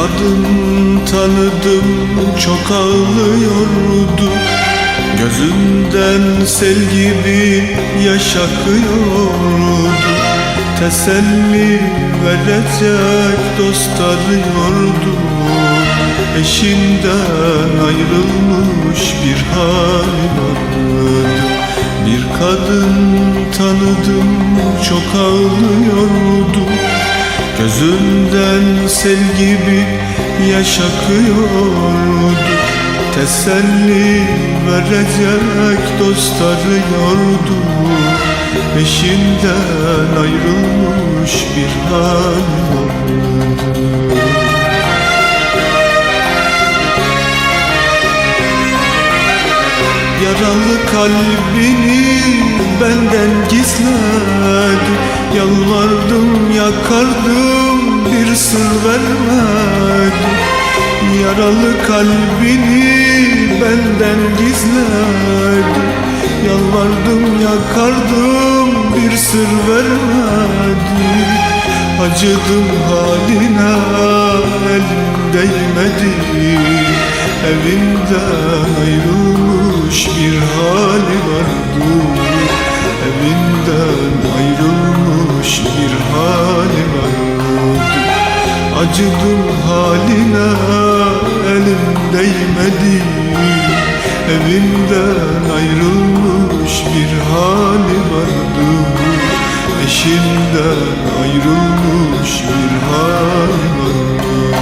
Kadın tanıdım çok ağlıyordu. Gözünden sel gibi yaş akıyordu Teselli verecek dost arıyordu. Eşinden ayrılmış bir hali vardı Bir kadın tanıdım çok ağlıyordu Gözünden sel gibi yaş akıyordu Teselli verecek dost arıyordu Eşinden ayrılmış bir hal vardı Yaralı kalbini benden gizledi Yalvardım yakardım bir sır vermedi Yaralı kalbini benden gizledi Yalvardım yakardım bir sır vermedi Acıdım haline elim değmedi. Evinden ayrılmış bir hali vardı. Evinden ayrılmış Acıdım haline elim değmedi Evinden ayrılmış bir hali vardı. Eşinden ayrılmış bir hali vardı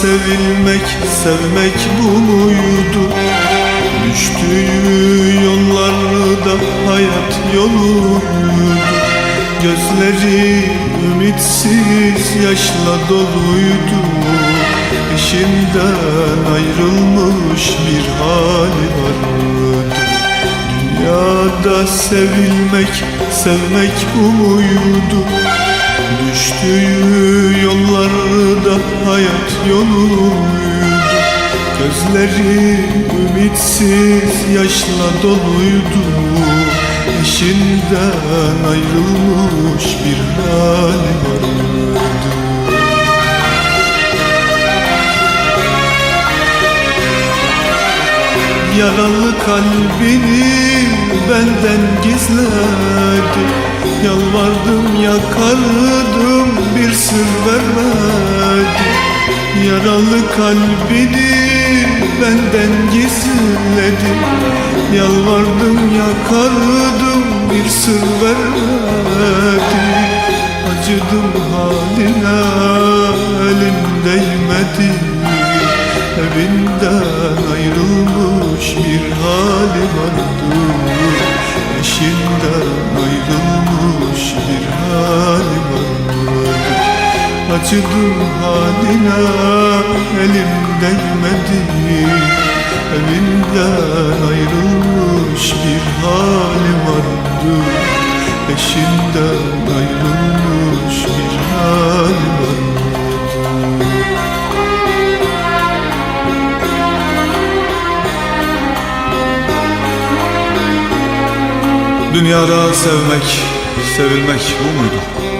sevilmek, sevmek bu muydu? Düştüğü yollarda hayat yoluydu Gözleri ümitsiz yaşla doluydu Eşinden ayrılmış bir hali vardı Dünyada sevilmek, sevmek bu muydu? Düştüğü yoluydu Gözleri ümitsiz yaşla doluydu. Eşinden ayrılmış bir hali vardı Yaralı kalbini benden gizledi. Yalvardım yakardım bir sır vermedi Yaralı kalbini benden gizledi. Yalvardım yakardım bir sır vermedi. Acıdım haline elim değmedi. Evinden ayrılmış bir hali vardı Eşinden ayrılmış bir hali vardı Acıdım haline elim değmedi Evinden ayrılmış bir hali vardı Eşinden ayrılmış bir hali vardı Dünyada sevmek, sevilmek bu muydu?